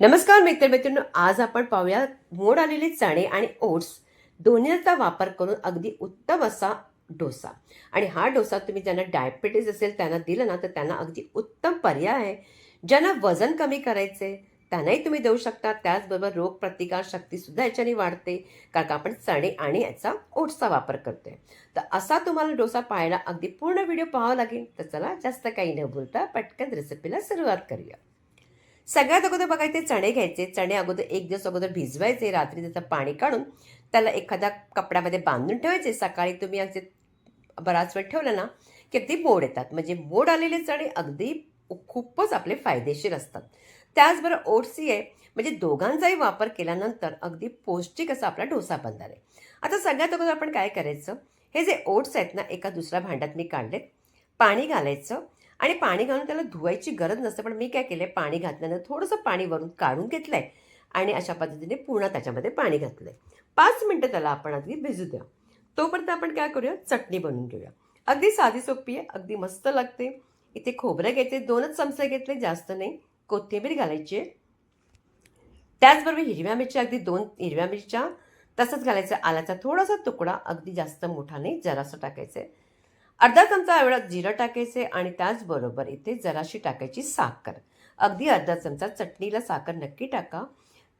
नमस्कार मित्र मित्रांनो आज आपण पाहूया मोड आलेले चणे आणि ओट्स. दोन्हीचा वापर करून अगदी उत्तम असा डोसा. आणि हा डोसा तुम्ही ज्यांना डायबिटीज असेल त्यांना दिलं ना तर त्यांना अगदी उत्तम पर्याय आहे. ज्यांना वजन कमी करायचे त्यांनाही तुम्ही देऊ शकता. त्याचबरोबर रोगप्रतिकार शक्तीसुद्धा याच्याने वाढते कारण का आपण चणे आणि याचा ओट्सचा वापर करतोय. तर असा तुम्हाला डोसा पाहायला अगदी पूर्ण व्हिडिओ पाहावा लागेल. तर चला जास्त काही न बोलता पटकन रेसिपीला सुरुवात करूया. सगळ्यात अगोदर बघा इथे चणे घ्यायचे. चणे अगोदर एक दिवस अगोदर भिजवायचे रात्री त्याचं पाणी काढून त्याला एखाद्या कपड्यामध्ये बांधून ठेवायचे. सकाळी तुम्ही असे बराच वेळ ठेवलं ना की अगदी मोड येतात. म्हणजे मोड आलेले चणे अगदी खूपच आपले फायदेशीर असतात. त्याचबरोबर ओट्सही आहे म्हणजे दोघांचाही वापर केल्यानंतर अगदी पौष्टिक असा आपला डोसा बनणार आहे. आता सगळ्यात अगोदर आपण काय करायचं? हे जे ओट्स आहेत ना एका दुसऱ्या भांड्यात मी काढलेत. पाणी घालायचं. आणि पाणी घालून त्याला धुवायची गरज नसते. पण मी काय केलं आहे पाणी घातल्यानं थोडंसं पाणी वरून काढून घेतलं आहे आणि अशा पद्धतीने पूर्ण त्याच्यामध्ये पाणी घातलं आहे पाच मिनटं त्याला आपण अगदी भिजू द्या तोपर्यंत आपण काय करूया? चटणी बनवून घेऊया. अगदी साधी सोपी आहे. अगदी मस्त लागते. इथे खोबरं घ्यायचे दोनच चमचे घेतले जास्त नाही. कोथिंबीर घालायची आहे. त्याचबरोबर हिरव्या मिरच्या अगदी दोन हिरव्या मिरच्या. तसंच घालायचं आल्याचा थोडासा तुकडा. अगदी जास्त मोठा नाही. जरासं टाकायचं आहे अर्धा चमचा एवढा जिरं टाकायचे आणि त्याचबरोबर इथे जराशी टाकायची साखर. अगदी अर्धा चमचा चटणीला साखर नक्की टाका.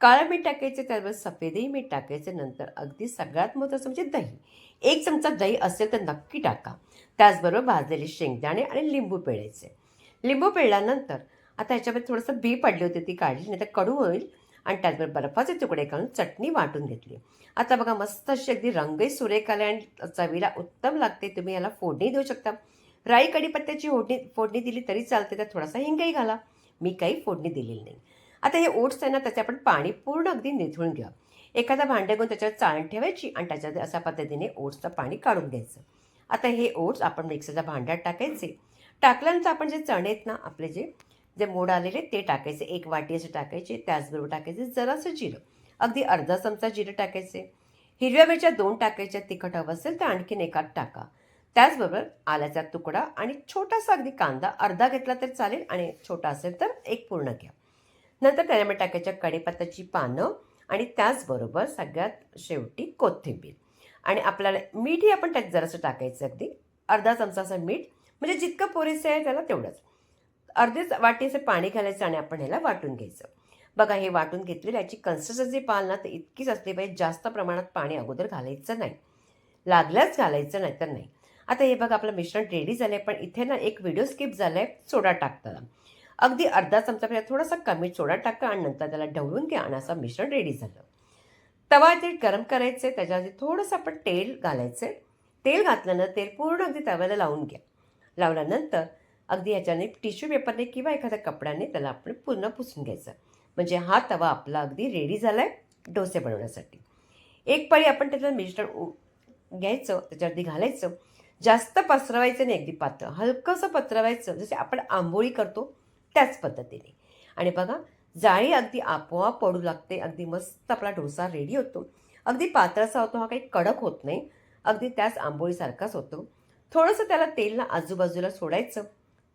काळं मीठ टाकायचे त्याबरोबर सफेदही मीठ टाकायचे नंतर अगदी सगळ्यात महत्त्वाचं म्हणजे दही. एक चमचा दही असेल तर नक्की टाका. त्याचबरोबर भाजलेले शेंगदाणे आणि लिंबू पिळायचे. लिंबू पिळल्यानंतर आता ह्याच्यामध्ये थोडंसं बी पडली होती ती काढली नाही तर कडू होईल. आणि त्याचबरोबर बर्फाचे तुकडे घालून चटणी वाटून घेतली. आता बघा मस्त अशी अगदी रंगही सुरेख आले आणि चवीला उत्तम लागते. तुम्ही याला फोडणी देऊ शकता. राई कढीपत्त्याची फोडणी फोडणी दिली तरी चालते. तर थोडासा हिंगही घाला. मी काही फोडणी दिलेली नाही. आता हे ओट्स आहे ना त्याचे आपण पाणी पूर्ण अगदी निथळून घ्या. एखादा भांडे घेऊन त्याच्यावर चाळण ठेवायची आणि त्याच्यात अशा पद्धतीने ओट्सचं पाणी काढून घ्यायचं. आता हे ओट्स आपण मिक्सरच्या भांड्यात टाकायचे. टाकल्यानंतर आपण जे चणे आहेत ना आपले जे जे मोड आलेले ते टाकायचे. एक वाटी असे टाकायचे त्याचबरोबर टाकायचे जरासं जिरं. अगदी अर्धा चमचा जिरं टाकायचे. हिरव्या मिरच्या दोन टाकायच्या तिखट हवं असेल तर आणखीन एकात टाका. त्याचबरोबर आल्याचा तुकडा आणि छोटासा अगदी कांदा अर्धा घेतला तर चालेल आणि छोटा असेल तर एक पूर्ण घ्या. नंतर त्याच्यामध्ये टाकायच्या कढीपत्त्याची पानं आणि त्याचबरोबर सगळ्यात शेवटी कोथिंबीर. आणि आपल्याला मीठही आपण त्यात जरासं टाकायचं अगदी. अर्धा चमचा असं मीठ म्हणजे जितकं पुरेसे आहे त्याला तेवढंच. अर्धेच वाटीचं पाणी घालायचं आणि आपण ह्याला वाटून घ्यायचं. बघा हे वाटून घेतलेलं याची कन्सिस्टन्सी पाहाल ना तर इतकीच असली पाहिजे जास्त प्रमाणात पाणी अगोदर घालायचं नाही. लागल्याच घालायचं नाही तर नाही. आता हे बघा आपलं मिश्रण रेडी झालं आहे पण इथे ना एक व्हिडिओ स्किप झाला आहे सोडा टाकताना. अगदी अर्धा चमचा थोडासा कमी सोडा टाका आणि नंतर त्याला ढवळून घ्या आणि असं मिश्रण रेडी झालं. तवा ते गरम करायचं आहे त्याच्यामध्ये थोडंसं आपण तेल घालायचं तेल घातल्यानं तेल पूर्ण अगदी तव्याला लावून घ्या. लावल्यानंतर अगदी याच्याने टिश्यू पेपरने किंवा एखाद्या कपड्याने त्याला आपण पूर्ण पुसून घ्यायचं. म्हणजे हा तवा आपला अगदी रेडी झाला आहे डोसे बनवण्यासाठी. एक पळी आपण त्याचं मिश्रण उ- घ्यायचं त्याच्यावरती घालायचं. जास्त पसरवायचं नाही अगदी पातळ. हलकंसं पसरवायचं. जसे आपण आंबोळी करतो त्याच पद्धतीने. आणि बघा जाळी अगदी आपोआप पडू लागते. अगदी मस्त आपला डोसा रेडी होतो. अगदी पातळसा होतो हा काही कडक होत नाही. अगदी त्याच आंबोळीसारखाच होतो. थोडंसं त्याला तेल ना आजूबाजूला सोडायचं.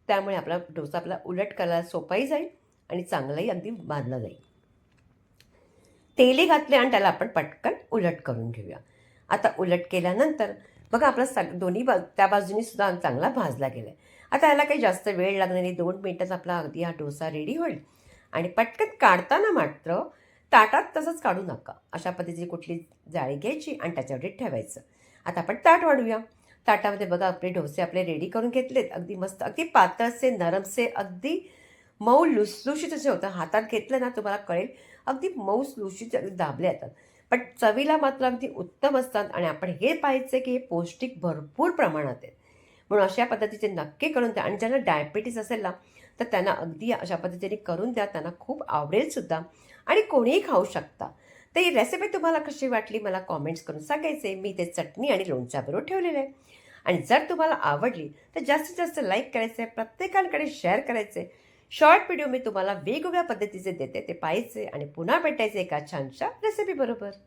त्यामुळे आपला डोसा आपला उलट करायला सोपाही जाईल आणि चांगलाही अगदी बांधला जाईल. तेली घातले आणि त्याला आपण पटकन उलट करून घेऊया. आता उलट केल्यानंतर बघा आपला सग दोन्ही बा त्या बाजूनी सुद्धा चांगला भाजला गेला आहे आता याला काही जास्त वेळ लागणार नाही. दोन मिनटात आपला अगदी हा डोसा रेडी होईल. आणि पटकन काढताना मात्र ताटात तसंच काढू नका. अशा पद्धतीची कुठली जाळी घ्यायची आणि त्याच्यावर ठेवायचं. आता आपण ताट वाढूया. ताटामध्ये बघा आपले डोसे आपले रेडी करून घेतलेत. अगदी मस्त अगदी पातळसे नरमसे अगदी मऊ लुसलुशीत असे होतं. हातात घेतलं ना तुम्हाला कळेल. अगदी मऊ लुशीत अगदी दाबले जातात पण चवीला मात्र अगदी उत्तम असतात आणि आपण हे पाहायचं की हे पौष्टिक भरपूर प्रमाणात आहेत. म्हणून अशा पद्धतीचे नक्की करून द्या. आणि ज्यांना डायबिटीस असेल ना तर त्यांना अगदी अशा पद्धतीने करून द्या. त्यांना खूप आवडेल सुद्धा. आणि कोणीही खाऊ शकता. तर ही रेसिपी तुम्हाला कशी वाटली मला कॉमेंट्स करून सांगायचे. मी ते चटणी आणि लोणच्याबरोबर ठेवलेलं आहे. आणि जर तुम्हाला आवडली तर जास्तीत जास्त लाईक करायचं आहे प्रत्येकांकडे शेअर करायचं आहे शॉर्ट व्हिडिओ मी तुम्हाला वेगवेगळ्या पद्धतीचे देते ते पाहायचे आणि पुन्हा भेटायचे एका छानशा रेसिपीबरोबर